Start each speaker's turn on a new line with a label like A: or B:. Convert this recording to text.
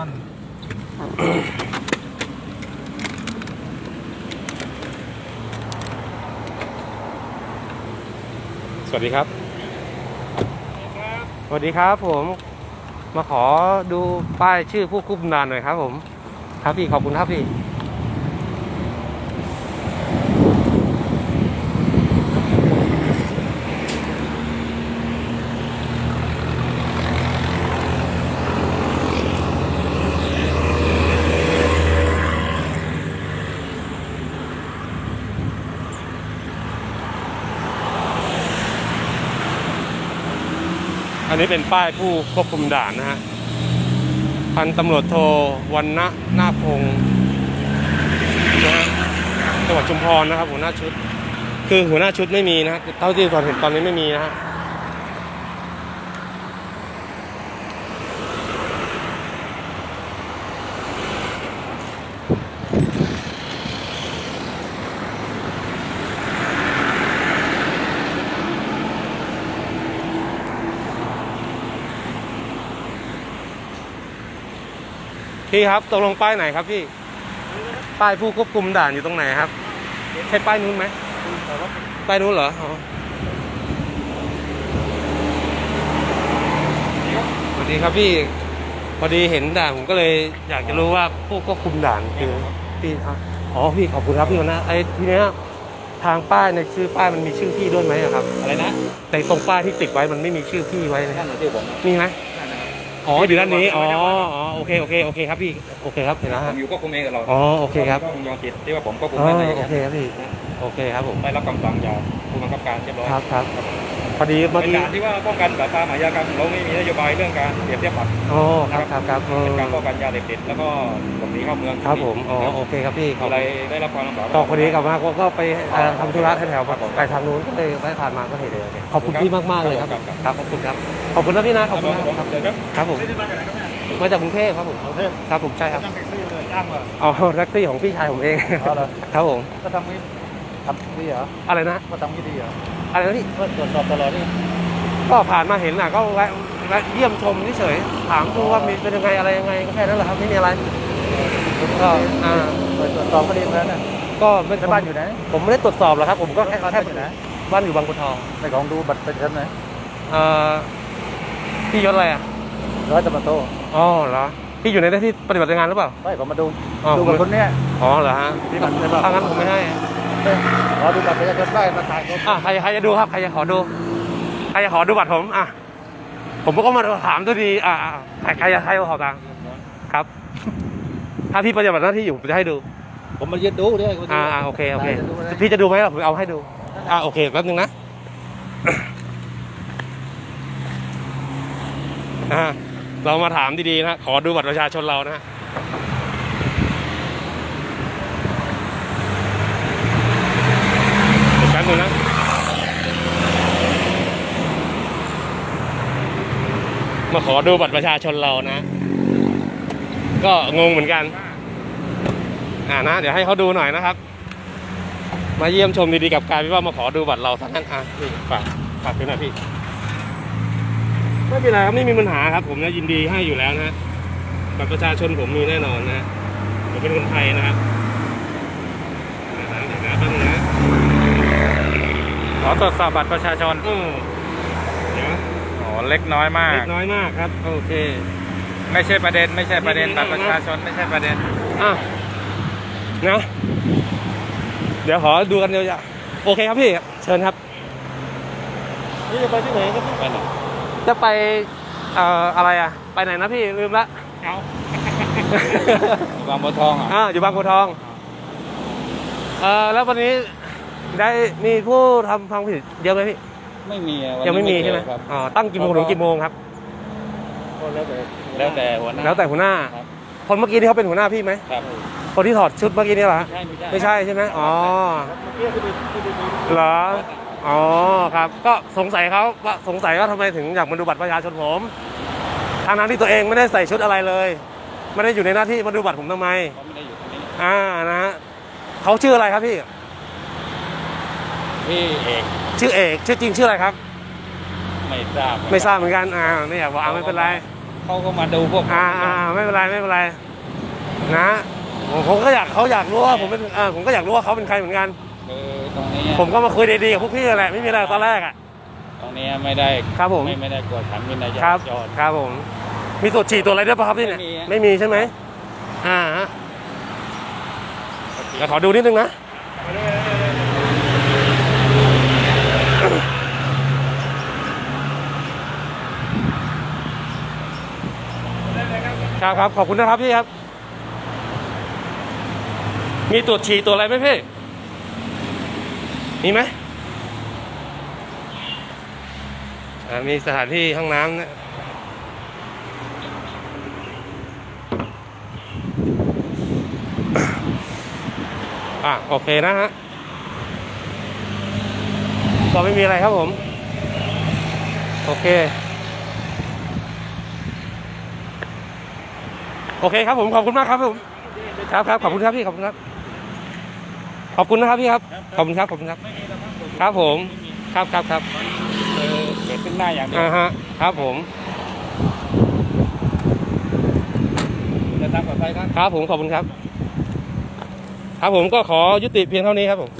A: สวัสดีครับ สวัสดีครับผม มาขอดูป้ายชื่อผู้ควบคุมด่านหน่อยครับผม ครับพี่ ขอบคุณครับพี่ อันนี้เป็นป้ายผู้ควบคุมด่านนะฮะ พันตำรวจโทวันณะนาพงศ์นะฮะจังหวัดชุมพรนะครับ หัวหน้าชุด คือหัวหน้าชุดไม่มีนะฮะเท่าที่ตอนเห็นตอนนี้ไม่มีนะฮะ พี่ครับตกลงป้ายไหนครับพี่ ป้ายผู้ควบคุมด่านอยู่ตรงไหนครับใช่ป้ายนู้นไหมป้ายนู้นเหรออ๋อสวัสดีครับพี่พอดีเห็นด่านผมก็เลยอยากจะรู้ว่าผู้ควบคุมด่านคือพี่ครับอ๋อพี่ขอบคุณครับพี่หัวหนะไอ้ทีเนี้ยทางป้ายในชื่อป้ายมันมีชื่อพี่ด้วยไหมอะครับ
B: อะไรนะ
A: แต่ตรงป้ายที่ติดไว้มันไม่มีชื่อพี่ไว้นะ
B: ท่านหน่อยที่ผม
A: มีไหม อ๋ออยู่ด้านนี้ อ๋ออ๋อโอเคโอเคโอเคครับพี่โอเคครับเห็นแล้ว
B: ผ
A: ฮะ
B: มอยู่ก็คุมเองกับเรา
A: อ๋อโอเคครับ
B: ก็วงจรปิดที่ว่าผมก็คุม
A: อ๋อ
B: ได้
A: โอเคครับพี่โอเคครับผม
B: ได้รับคำสั่งจากผู้บังคับการเรียบร้อย
A: ครับครับ พอดีเมื่อ
B: เป็น
A: กี้
B: การที่ว่าป้องกันปราบปรามอาชญากรรมเราไม่มีนโยบายเรื่องการเปรียบเทียบปรับ
A: อ๋อครับครับครับเออ
B: เป็นการป้องกันยาเสพติดแล้วก็หลบหนีเข้าเมือง
A: ครับผมอ๋อโอเคครับพี่ขอบ
B: อะไรได้รับความลำบาก
A: ก็พอดีกลับมาก็ก็ไปเอ่อทำธุระแถวๆไปทางนู้นก็เลยไปผ่านมาก็เห็นเลยขอบคุณพี่มากๆเลยครับครับขอบคุณครับขอบคุณนะพี่นะขอบคุณนะครับ
B: เดี๋ยวครับ
A: ครับผมมาจากกรุงเทพครับผมครับผมใช่ครับ
B: นั่งแท็กซี่เลยจ้างมา
A: อ๋อแท็กซี่ของพี่ชายผมเอง
B: อ๋อเหรอ
A: ครับผม
B: ก็ทำนี้ทำดีเหรอ
A: อะไรนะ
B: ก็ทำนี้ดีเหรอ
A: อะไรนะพี่
B: ก็ตรวจสอบตลอดนี่
A: ก็ผ่านมาเห็นน่ะก็แวะแวะเยี่ยมชมเฉยๆถามดูว่ามีเป็นยังไงอะไรยังไงก็แค่นั้นแหละครับไม่มีอะไรก็อ่า
B: ตรวจสอบคดีแล้วนะ
A: ก็ไม่
B: ในบ้านอยู่ไหน
A: ผมไม่ได้ตรวจสอบหรอกครับ ผมก็แค่แค่
B: อยู่ไหน
A: บ้านอยู่บางบัวทอง
B: ในของดูบัตรประชาชนไหน
A: เอ่อพี่ยศอะไรอะ
B: ร้อยตำรวจโท
A: อ๋อเหรอพี่อยู่ในหน้าที่ปฏิบัติงานหรือเปล่า
B: ไม่ผมมาดู
A: อ๋อ
B: ดูกับคนเนี้ย
A: อ๋อเหรอฮะ
B: ที่บัตรใช่ป่ะ
A: ถ้างั้นผมไม่ให้
B: ขอดูบัตรประชาชนได้มาถ่ายรูป
A: อะใครใครจะดูครับ ใครจะขอดู ใครจะขอดูบัตรผม อะ ผมก็มาถามตัวดี อะอะใครใครจะใครจะขอตังค์ครับ ถ้าพี่ปฏิบัติหน้าที่อยู่ผมจะให้ดู
B: ผมมายืนดูด้วย
A: อ่าอ่าโอเคโอเค
B: จะดูอะไร
A: พี่จะดูไหมล่ะผมเอาให้ดู อ่าโอเคแป๊บนึงนะ อ่าเรามาถามดีๆนะ ขอดูบัตรประชาชนเรานะฮะ เดี๋ยนะมาขอดูบัตรประชาชนเรานะ ก็งงเหมือนกัน อ่านะ เดี๋ยวให้เขาดูหน่อยนะครับ มาเยี่ยมชมดีๆกับการที่ว่ามาขอดูบัตรเราสักนั้นอะนี่ฝากฝากด้วยนะพี่ ไม่เป็นไรครับไม่มีปัญหาครับ ผมนะยินดีให้อยู่แล้วนะบัตรประชาชนผมมีแน่นอนนะผมเป็นคนไทยนะครับอ่านะเดี๋ยวนะแป๊บนึงนะ ขอตรวจสอบบัตรประชาชนเออเดี๋ยว
C: โอ้เล็กน้อยมาก
A: เล็กน้อยมากครับ โอเค
C: ไม่ใช่ประเด็น ไม่ใช่ประเด็น
A: ไม่
C: บั
A: มี
C: ตรประชาชนไม่ใช่ประเด็น
A: อะนะเดี๋ยวขอดูกันเดี๋ยวจะโอเคครับพี่ เชิญครับ
B: นี่จะไปที่ไหนครับ
C: ไปไหน
A: จะไป เอ่อ อะไรอะ ไปไหนนะพี่ ลืมละ
B: เอา
C: บางบัวทองอะ
A: อ่าอยู่บางบัวทอง เอ่อ แล้ววันนี้ ได้มีผู้ทำความผิดเยอะไหมพี่
C: ไม่มีอะวันนี้
A: ยังไม่มีใช่ไหม
C: เจอครับ
A: อ๋อตั้งกี่โมงถึงกี่โมงครับ
B: แล้วแต่
C: แล้วแต่หัวหน้า
A: แล้วแต่หัวหน้า
C: ครับ
A: คนเมื่อกี้ที่เขาเป็นหัวหน้าพี่ไหม
C: ครับ
A: คนที่ถอดชุดเมื่อกี้นี่เหรอฮะ
C: ใช่ไม่ใช่
A: ไม่ใช่ใช่ไหมอ๋อ
B: เมื่อกี้ที่ดูที่ดูดู
A: เหรอ อ๋อครับ ก็สงสัยเขาว่าสงสัยว่าทำไมถึงอยากมาดูบัตรประชาชนผมทางนั้นที่ตัวเองไม่ได้ใส่ชุดอะไรเลย ไม่ได้อยู่ในหน้าที่มาดูบัตรผมทำไม
C: เขาไม่ได้อยู่ตรงนี้
A: อ่านะฮะเขาชื่ออะไรครับพี่
C: พี่เอก
A: ชื่อเอกชื่อจริงชื่ออะไรครับ
C: ไม่ทราบ
A: ไม่ทราบเหมือนกันอ่าไม่อยากบอกอ่าไม่เป็นไร
C: เเขาก็มาดูพวก
A: อ่าอ่าไม่เป็นไรไม่เป็นไรนะผมผมก็อยากเขาอยากรู้ว่าผมเป็นอ่าผมก็อยากรู้ว่าเขาเป็นใครเหมือนกัน
C: คือตรงนี้
A: ผมก็มาคุยดีๆกับพวกพี่แหละไม่มีอะไรตอนแรกอะ
C: ตรงนี้ไม่ได้
A: ครับผม
C: ไม่ไม่ได้กวดขันวินัยจ
A: ครั
C: รา
A: บ
C: จร
A: ครับผม มีตรวจฉี่ตัวอะไรด้วยป่ะครับพี่เนี่ย
C: ไม่มีฮะ
A: ไม่มีใช่ไหมอ่าฮะเดี๋ยวขอดูนิดนึงนะ ครับครับขอบคุณนะครับพี่ครับ มีตรวจฉี่ตัวอะไรไหมพี่ มีไหมมีสถานที่ห้องน้ำนะอะโอเคนะฮะก็ไม่มีอะไรครับผม โอเค โอเคครับผมขอบคุณมากครับผมครับครับขอบคุณครับพี่ขอบคุณครับ ขอบคุณนะครับพี่ครับขอบคุณครับขอบคุณครับ
C: ไม่มีแล้วครับ
A: ครับผมครับครับครับ
C: เออเกิดขึ้นหน้าอย่างเดียว
A: อ่าฮะครับผม
C: เดินทางปลอดภัยครับ
A: ครับผมขอบคุณครับ ครับผมก็ขอยุติเพียงเท่านี้ครับผม